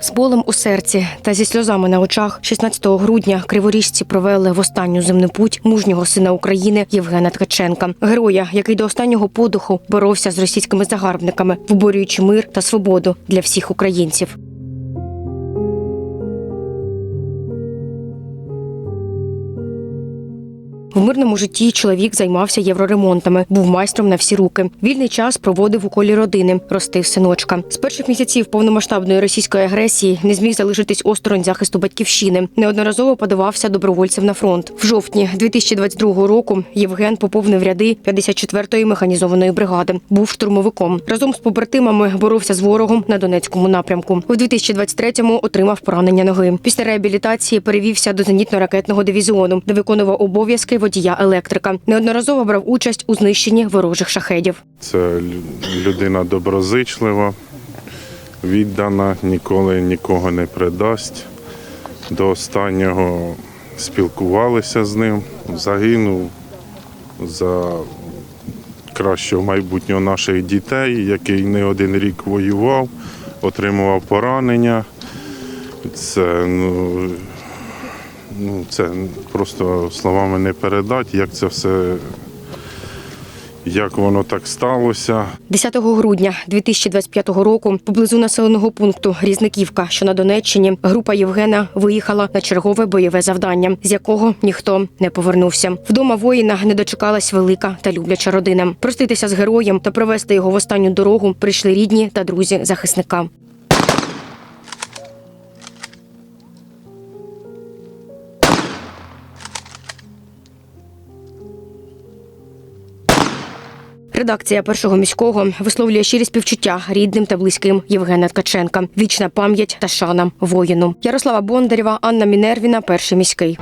З болем у серці та зі сльозами на очах 16 грудня криворіжці провели в останню земну путь мужнього сина України Євгена Ткаченка, героя, який до останнього подуху боровся з російськими загарбниками, виборюючи мир та свободу для всіх українців. В мирному житті чоловік займався євроремонтами, був майстром на всі руки. Вільний час проводив у колі родини, ростив синочка. З перших місяців повномасштабної російської агресії не зміг залишитись осторонь захисту батьківщини. Неодноразово подавався добровольцем на фронт. В жовтні 2022 року Євген поповнив ряди 54-ї механізованої бригади. Був штурмовиком. Разом з побратимами боровся з ворогом на Донецькому напрямку. У 2023-му отримав поранення ноги. Після реабілітації перевівся до зенітно-ракетного дивізіону, де виконував обов'язки водія електрика. Неодноразово брав участь у знищенні ворожих шахедів. Це людина доброзичлива, віддана, ніколи нікого не предасть. До останнього спілкувалися з ним, загинув за кращого майбутнього наших дітей, який не один рік воював, отримував поранення. Це, ну, це просто словами не передати, як це все як воно так сталося. 10 грудня 2025 року поблизу населеного пункту Різниківка, що на Донеччині, група Євгена виїхала на чергове бойове завдання, з якого ніхто не повернувся. Вдома воїна не дочекалась велика та любляча родина. Проститися з героєм та провести його в останню дорогу прийшли рідні та друзі захисника. Редакція першого міського висловлює щирі співчуття рідним та близьким Євгена Ткаченка. Вічна пам'ять та шана воїну. Ярослава Бондарєва, Анна Мінервіна, перший міський.